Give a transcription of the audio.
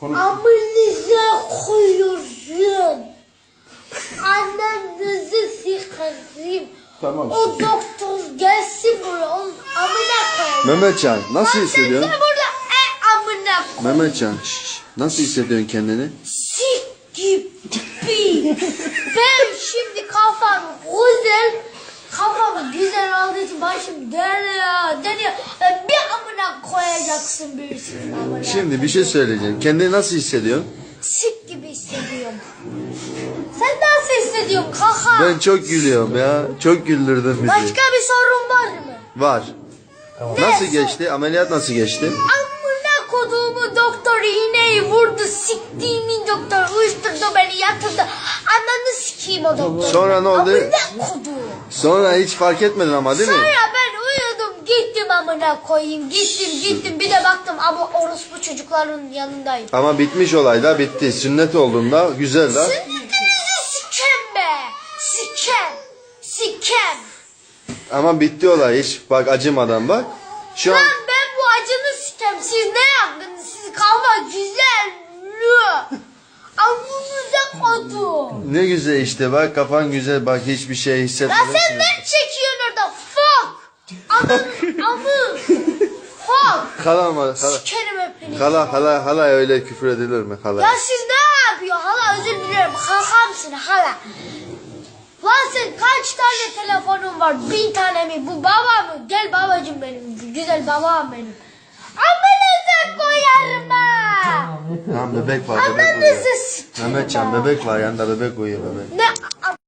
Konuş. Amınıza koyuyorsun. Annenizi sıkarım. Tamam. O doktor gelsin buraya. Onun amına koyayım. Mehmetcan nasıl Sen hissediyorsun? de burada e amına koy. Mehmetcan şş, nasıl hissediyorsun kendini? Sik gibi. ben şimdi kafam güzel. Kafam güzel olduğu için başım dönüyor, dönüyor. Ben bir amına koyacaksın birisinin amına. Şimdi bir şey söyleyeceğim. Kendini nasıl hissediyorsun? Sik gibi hissediyorum. Sen nasıl hissediyorsun kaka? Ben çok gülüyorum ya. Çok güldürdün bizi. Başka bir sorun var mı? Var. Nasıl geçti? Ameliyat nasıl geçti? Amına koduğumu doktor iğneyi vurdu. Siktiğimin doktor uyuşturdu beni yatırdı. Ananı sikeyim o doktor. Sonra ne oldu? Amına koduğum. Sonra hiç fark etmedin ama değil mi? Sonra ben amına koyayım. Gittim gittim bir de baktım ama orospu çocukların yanındayım. Ama bitmiş olay da bitti. Sünnet olduğunda güzel la. Sünnetinizi sikem be. Sikem. Sikem. Ama bitti olay hiç bak acımadan bak. Şu an Lan ben bu acını sikem. Siz ne yaptınız? Siz kalma güzel. Lü. Amınıza kodum. ne güzel işte bak kafan güzel bak hiçbir şey Ya hissetmedin. sen ne çekiyorsun orada? Ananın amı. Fuck. Hala mı? Hala, Sikerim hepinizi. hala, hala, hala öyle küfür edilir mi? Hala. Ya siz ne yapıyor? Hala özür dilerim. Kakamsın hala. Lan sen kaç tane telefonun var? Bin tane mi? Bu baba mı? Gel babacım benim. Güzel babam benim. Amınıza koyarım ha. Tamam bebek var bebek uyuyor. Ananızı sikeyim. Mehmetcan bebek var yanında bebek uyuyor bebek. Ne?